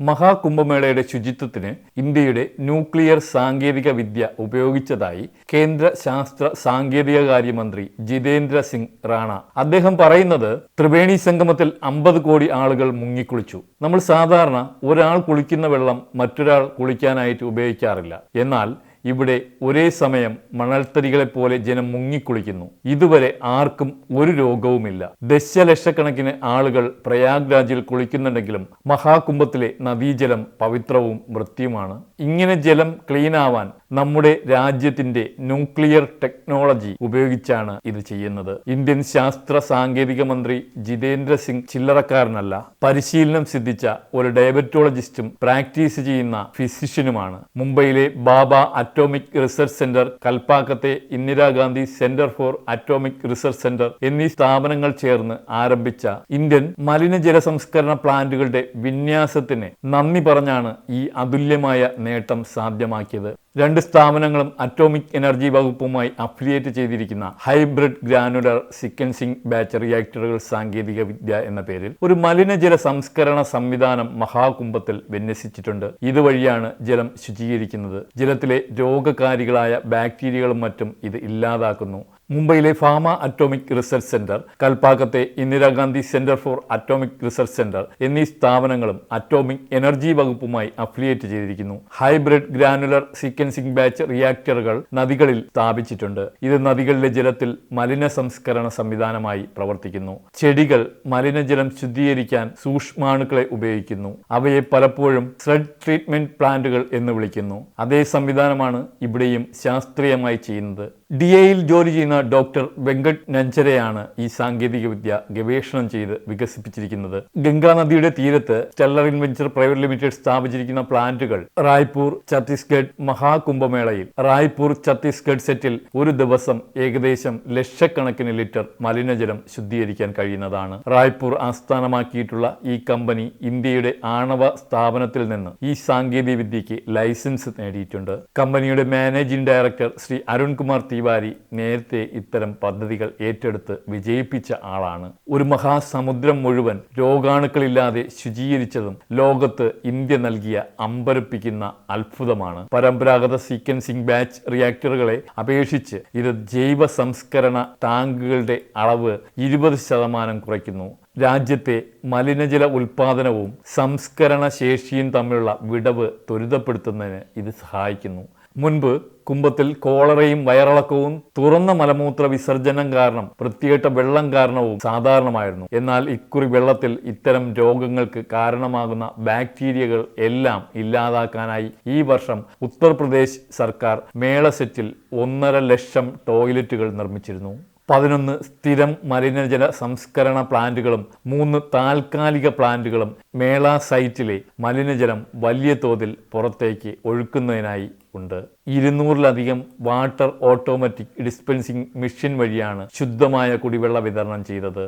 മഹാകുംഭമേളയുടെ ശുചിത്വത്തിന് ഇന്ത്യയുടെ ന്യൂക്ലിയർ സാങ്കേതിക വിദ്യ ഉപയോഗിച്ചതായി കേന്ദ്ര ശാസ്ത്ര സാങ്കേതിക കാര്യമന്ത്രി ജിതേന്ദ്ര സിംഗ് റാണ. അദ്ദേഹം പറയുന്നത് ത്രിവേണി സംഗമത്തിൽ അമ്പത് കോടി ആളുകൾ മുങ്ങിക്കുളിച്ചു. നമ്മൾ സാധാരണ ഒരാൾ കുളിക്കുന്ന വെള്ളം മറ്റൊരാൾ കുളിക്കാനായിട്ട് ഉപയോഗിക്കാറില്ല. എന്നാൽ ഇവിടെ ഒരേ സമയം മണൽത്തരികളെ പോലെ ജനം മുങ്ങിക്കുളിക്കുന്നു. ഇതുവരെ ആർക്കും ഒരു രോഗവുമില്ല. ദശലക്ഷക്കണക്കിന് ആളുകൾ പ്രയാഗ്രാജിൽ കുളിക്കുന്നുണ്ടെങ്കിലും മഹാകുംഭത്തിലെ നദീജലം പവിത്രവും വൃത്തിയുമാണ്. ഇങ്ങനെ ജലം ക്ലീൻ ആവാൻ നമ്മുടെ രാജ്യത്തിന്റെ ന്യൂക്ലിയർ ടെക്നോളജി ഉപയോഗിച്ചാണ് ഇത് ചെയ്യുന്നത്. ഇന്ത്യൻ ശാസ്ത്ര സാങ്കേതിക മന്ത്രി ജിതേന്ദ്ര സിംഗ് ചില്ലറക്കാരനല്ല പരിശീലനം സിദ്ധിച്ച ഒരു ഡയബറ്റോളജിസ്റ്റും പ്രാക്ടീസ് ചെയ്യുന്ന ഫിസിഷ്യനുമാണ്. മുംബൈയിലെ Bhabha atomic research centre കൽപ്പാക്കത്തെ Indira Gandhi centre for atomic research centre എന്നീ സ്ഥാപനങ്ങൾ ചേർന്ന് ആരംഭിച്ച ഇന്ത്യൻ മലിനജല സംസ്കരണ പ്ലാന്റുകളുടെ വിന്യാസത്തിന് നന്ദി പറഞ്ഞാണ് ഈ അതുല്യമായ നേട്ടം സാധ്യമാക്കിയത്. രണ്ട് സ്ഥാപനങ്ങളും അറ്റോമിക് എനർജി വകുപ്പുമായി അഫിലിയേറ്റ് ചെയ്തിരിക്കുന്ന ഹൈബ്രിഡ് ഗ്രാനുലർ സീക്വൻസിംഗ് ബാച്ച് റിയാക്ടറുകൾ സാങ്കേതിക വിദ്യ എന്ന പേരിൽ ഒരു മലിനജല സംസ്കരണ സംവിധാനം മഹാകുംഭത്തിൽ വിന്യസിച്ചിട്ടുണ്ട്. ഇതുവഴിയാണ് ജലം ശുചീകരിക്കുന്നത്. ജലത്തിലെ രോഗകാരികളായ ബാക്ടീരിയകളും മറ്റും ഇത് ഇല്ലാതാക്കുന്നു. മുംബൈയിലെ ഫാമ atomic research centre കൽപ്പാക്കത്തെ Indira Gandhi centre for atomic research centre എന്നീ സ്ഥാപനങ്ങളും അറ്റോമിക് എനർജി വകുപ്പുമായി അഫിലിയേറ്റ് ചെയ്തിരിക്കുന്നു. ഹൈബ്രിഡ് ഗ്രാനുലർ സീക്വൻസിംഗ് ബാച്ച് റിയാക്ടറുകൾ നദികളിൽ സ്ഥാപിച്ചിട്ടുണ്ട്. ഇത് നദികളിലെ ജലത്തിൽ മലിന സംസ്കരണ സംവിധാനമായി പ്രവർത്തിക്കുന്നു. ചെടികൾ മലിനജലം ശുദ്ധീകരിക്കാൻ സൂക്ഷ്മാണുക്കളെ ഉപയോഗിക്കുന്നു. അവയെ പലപ്പോഴും സ്ലഡ് ട്രീറ്റ്മെന്റ് പ്ലാന്റുകൾ എന്ന് വിളിക്കുന്നു. അതേ സംവിധാനമാണ് ഇവിടെയും ശാസ്ത്രീയമായി ചെയ്യുന്നത്. ഡി എയിൽ ജോലി ചെയ്യുന്ന ഡോക്ടർ വെങ്കട് നഞ്ചരയാണ് ഈ സാങ്കേതിക വിദ്യ ഗവേഷണം ചെയ്ത് വികസിപ്പിച്ചിരിക്കുന്നത്. ഗംഗാ നദിയുടെ തീരത്ത് സ്റ്റെല്ലർ ഇൻവെഞ്ചർ പ്രൈവറ്റ് ലിമിറ്റഡ് സ്ഥാപിച്ചിരിക്കുന്ന പ്ലാന്റുകൾ റായ്പൂർ ഛത്തീസ്ഗഡ് മഹാകുംഭമേളയിൽ. റായ്പൂർ ഛത്തീസ്ഗഡ് സെറ്റിൽ ഒരു ദിവസം ഏകദേശം ലക്ഷക്കണക്കിന് ലിറ്റർ മലിനജലം ശുദ്ധീകരിക്കാൻ കഴിയുന്നതാണ്. റായ്പൂർ ആസ്ഥാനമാക്കിയിട്ടുള്ള ഈ കമ്പനി ഇന്ത്യയുടെ ആണവ സ്ഥാപനത്തിൽ നിന്ന് ഈ സാങ്കേതിക വിദ്യയ്ക്ക് ലൈസൻസ് നേടിയിട്ടുണ്ട്. കമ്പനിയുടെ മാനേജിംഗ് ഡയറക്ടർ ശ്രീ അരുൺകുമാർ തിവാരി നേരത്തെ ഇത്തരം പദ്ധതികൾ ഏറ്റെടുത്ത് വിജയിപ്പിച്ച ആളാണ്. ഒരു മഹാസമുദ്രം മുഴുവൻ രോഗാണുക്കളില്ലാതെ ശുചീകരിച്ചതും ലോകത്ത് ഇന്ത്യ നൽകിയ അമ്പരപ്പിക്കുന്ന അത്ഭുതമാണ്. പരമ്പരാഗത സീക്വൻസിംഗ് ബാച്ച് റിയാക്ടറുകളെ അപേക്ഷിച്ച് ഇത് ജൈവ സംസ്കരണ ടാങ്കുകളുടെ അളവ് ഇരുപത് ശതമാനം കുറയ്ക്കുന്നു. രാജ്യത്തെ മലിനജല ഉൽപാദനവും സംസ്കരണ ശേഷിയും തമ്മിലുള്ള വിടവ് ത്വരിതപ്പെടുത്തുന്നതിന് ഇത് സഹായിക്കുന്നു. മുൻപ് കുംഭത്തിൽ കോളറയും വയറിളക്കവും തുറന്ന മലമൂത്ര വിസർജനം കാരണം വൃത്തികെട്ട വെള്ളം കാരണവും സാധാരണമായിരുന്നു. എന്നാൽ ഇക്കുറി വെള്ളത്തിൽ ഇത്തരം രോഗങ്ങൾക്ക് കാരണമാകുന്ന ബാക്ടീരിയകൾ എല്ലാം ഇല്ലാതാക്കാനായി ഈ വർഷം ഉത്തർപ്രദേശ് സർക്കാർ മേള സെറ്റിൽ ഒന്നര ലക്ഷം ടോയ്ലറ്റുകൾ നിർമ്മിച്ചിരുന്നു. പതിനൊന്ന് സ്ഥിരം മലിനജല സംസ്കരണ പ്ലാന്റുകളും മൂന്ന് താൽക്കാലിക പ്ലാന്റുകളും മേള സൈറ്റിലെ മലിനജലം വലിയ തോതിൽ പുറത്തേക്ക് ഒഴുക്കുന്നതിനായി ഉണ്ട്. ഇരുന്നൂറിലധികം വാട്ടർ ഓട്ടോമാറ്റിക് ഡിസ്പെൻസിംഗ് മെഷീൻ വഴിയാണ് ശുദ്ധമായ കുടിവെള്ള വിതരണം ചെയ്തത്.